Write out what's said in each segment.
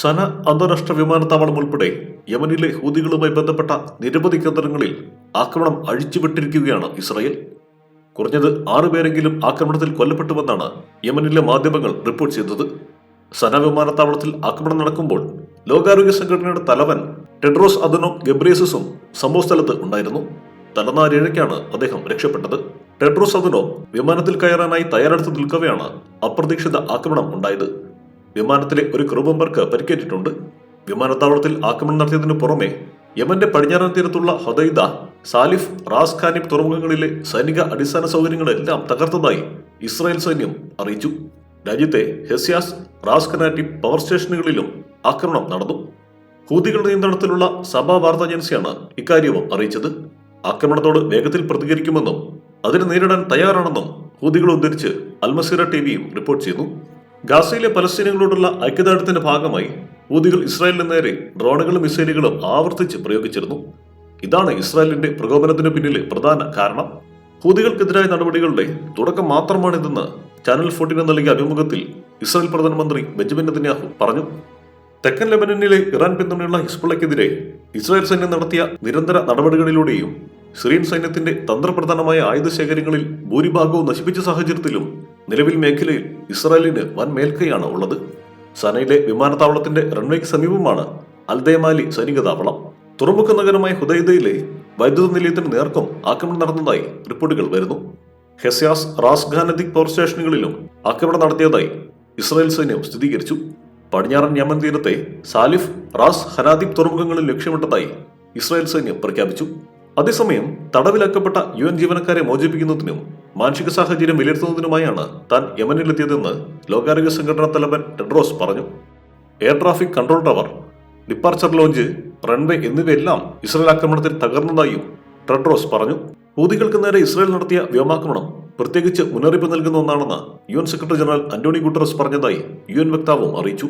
സന അന്താരാഷ്ട്ര വിമാനത്താവളം ഉൾപ്പെടെ യമനിലെ ഹൂതികളുമായി ബന്ധപ്പെട്ട നിരവധി കേന്ദ്രങ്ങളിൽ ആക്രമണം അഴിച്ചുവിട്ടിരിക്കുകയാണ് ഇസ്രായേൽ. കുറഞ്ഞത് ആറുപേരെങ്കിലും ആക്രമണത്തിൽ കൊല്ലപ്പെട്ടുവെന്നാണ് യമനിലെ മാധ്യമങ്ങൾ റിപ്പോർട്ട് ചെയ്തത്. സന വിമാനത്താവളത്തിൽ ആക്രമണം നടക്കുമ്പോൾ ലോകാരോഗ്യ സംഘടനയുടെ തലവൻ ടെഡ്രോസ് അദനോ ഗബ്രേസസും സംഭവസ്ഥലത്ത് ഉണ്ടായിരുന്നു. തലനാരിഴയ്ക്കാണ് അദ്ദേഹം രക്ഷപ്പെട്ടത്. ടെഡ്രോസ് അദനോ വിമാനത്തിൽ കയറാനായി തയ്യാറെടുത്ത് നിൽക്കവെയാണ് അപ്രതീക്ഷിത ആക്രമണം ഉണ്ടായത്. വിമാനത്തിലെ ഒരു ക്രൂ മെമ്പർക്ക് പരിക്കേറ്റിട്ടുണ്ട്. വിമാനത്താവളത്തിൽ ആക്രമണം നടത്തിയതിനു പുറമെ യമന്റെ പടിഞ്ഞാറൻ തീരത്തുള്ള ഹൊദൈദ സാലിഫ് റാസ് ഖാനിബ് തുറമുഖങ്ങളിലെ സൈനിക അടിസ്ഥാന സൗകര്യങ്ങളെല്ലാം തകർത്തതായി ഇസ്രായേൽ സൈന്യം അറിയിച്ചു. രാജ്യത്തെ ഹെസ്യാസ് റാസ് കനാറ്റി പവർ സ്റ്റേഷനുകളിലും ആക്രമണം നടന്നു. ഹൂതികളുടെ നിയന്ത്രണത്തിലുള്ള സഭാ വാർത്താ ഏജൻസിയാണ് ഇക്കാര്യവും അറിയിച്ചത്. ആക്രമണത്തോട് വേഗത്തിൽ പ്രതികരിക്കുമെന്നും അതിനെ നേരിടാൻ തയ്യാറാണെന്നും ഹൂതികൾ ഉദ്ധരിച്ച് അൽമസീറ ടിവിയും റിപ്പോർട്ട് ചെയ്യുന്നു. ഗാസയിലെ പലസ്തീനങ്ങളോടുള്ള ഐക്യദാർഢ്യത്തിന്റെ ഭാഗമായി ഹൂതികൾ ഇസ്രായേലിന് നേരെ ഡ്രോണുകളും മിസൈലുകളും ആവർത്തിച്ച് പ്രയോഗിച്ചിരുന്നു. ഇതാണ് ഇസ്രായേലിന്റെ പ്രകോപനത്തിന് പിന്നിലെ പ്രധാന കാരണം. ഹൂതികൾക്കെതിരായ നടപടികളുടെ തുടക്കം മാത്രമാണിതെന്ന് ചാനൽ ഫോർട്ടീന് നൽകിയ അഭിമുഖത്തിൽ ഇസ്രായേൽ പ്രധാനമന്ത്രി ബെഞ്ചമിൻ നെതന്യാഹു പറഞ്ഞു. തെക്കൻ ലെബനനിലെ ഇറാൻ പിന്തുണയുള്ള ഹിസ്ബുള്ളക്കെതിരെ ഇസ്രായേൽ സൈന്യം നടത്തിയ നിരന്തര നടപടികളിലൂടെയും സിറിയൻ സൈന്യത്തിന്റെ തന്ത്രപ്രധാനമായ ആയുധ ശേഖരങ്ങളിൽ ഭൂരിഭാഗവും നശിപ്പിച്ച സാഹചര്യത്തിലും നിലവിൽ മേഖലയിൽ ഇസ്രായേലിന് വൻ മേൽക്കൈയാണ് ഉള്ളത്. സനയിലെ വിമാനത്താവളത്തിന്റെ റൺവേക്ക് സമീപമാണ് അൽദേമാലി സൈനിക താവളം. തുറമുഖ നഗരമായ ഹുദൈദയിലെ വൈദ്യുത നിലയത്തിന് നേർക്കും ആക്രമണം നടന്നതായി റിപ്പോർട്ടുകൾ വരുന്നു. ഹെസ്യാസ് റാസ് ഖാനദിക് പവർ സ്റ്റേഷനുകളിലും ആക്രമണം നടത്തിയതായി ഇസ്രായേൽ സൈന്യം സ്ഥിരീകരിച്ചു. പടിഞ്ഞാറൻ യമൻ തീരത്തെ സാലിഫ് റാസ് ഹനാദിബ് തുറമുഖങ്ങളിൽ ലക്ഷ്യമിട്ടതായി ഇസ്രായേൽ സൈന്യം പ്രഖ്യാപിച്ചു. അതേസമയം തടവിലാക്കപ്പെട്ട യു എൻ ജീവനക്കാരെ മോചിപ്പിക്കുന്നതിനും മാനസിക സാഹചര്യം വിലയിരുത്തുന്നതിനുമായാണ് താൻ യമനിലെത്തിയതെന്ന് ലോകാരോഗ്യ സംഘടനാ തലവൻ ടെഡ്രോസ് പറഞ്ഞു. Air traffic control tower departure lounge runway എന്നിവയെല്ലാം ഇസ്രായേൽ ആക്രമണത്തിൽ തകർന്നതായും ടെഡ്രോസ് പറഞ്ഞു. ഹൂതികൾക്ക് നേരെ ഇസ്രായേൽ നടത്തിയ വ്യോമാക്രമണം പ്രത്യേകിച്ച് മുന്നറിയിപ്പ് നൽകുന്ന ഒന്നാണെന്ന് U N secretary general Antonio Guterres പറഞ്ഞതായി യു എൻ വക്താവും അറിയിച്ചു.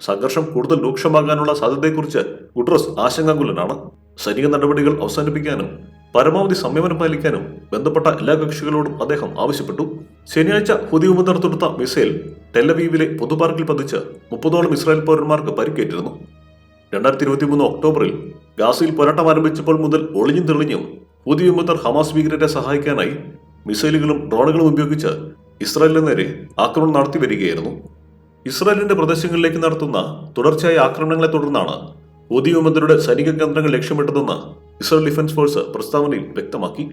സംഘർഷം കൂടുതൽ രൂക്ഷമാകാനുള്ള സാധ്യതയെക്കുറിച്ച് ഗുട്ടറസ് ആശങ്കാകുലനാണ്. സൈനിക നടപടികൾ അവസാനിപ്പിക്കാനും പരമാവധി സംയമനം പാലിക്കാനും ബന്ധപ്പെട്ട എല്ലാ കക്ഷികളോടും അദ്ദേഹം ആവശ്യപ്പെട്ടു. ശനിയാഴ്ച ഹുദി വിമതർ തൊടുത്ത മിസൈൽ ടെല്ലവീവിലെ പൊതുപാർക്കിൽ പതിച്ച് മുപ്പതോളം ഇസ്രായേൽ പൗരന്മാർക്ക് പരിക്കേറ്റിരുന്നു. രണ്ടായിരത്തി ഇരുപത്തി മൂന്ന് ഒക്ടോബറിൽ ഗാസയിൽ പോരാട്ടം ആരംഭിച്ചപ്പോൾ മുതൽ ഒളിഞ്ഞും തെളിഞ്ഞും ഹുദി വിമതർ ഹമാസ് ഭീകരരെ സഹായിക്കാനായി മിസൈലുകളും ഡ്രോണുകളും ഉപയോഗിച്ച് ഇസ്രായേലിന് നേരെ ആക്രമണം നടത്തി വരികയായിരുന്നു. ഇസ്രായേലിന്റെ പ്രദേശങ്ങളിലേക്ക് നടത്തുന്ന തുടർച്ചയായ ആക്രമണങ്ങളെ തുടർന്നാണ് ഹൂതി വിമതരുടെ സൈനിക കേന്ദ്രങ്ങൾ ലക്ഷ്യമിട്ടതെന്ന് ഇസ്രായേൽ ഡിഫൻസ് ഫോഴ്സ് പ്രസ്താവനയിൽ വ്യക്തമാക്കി.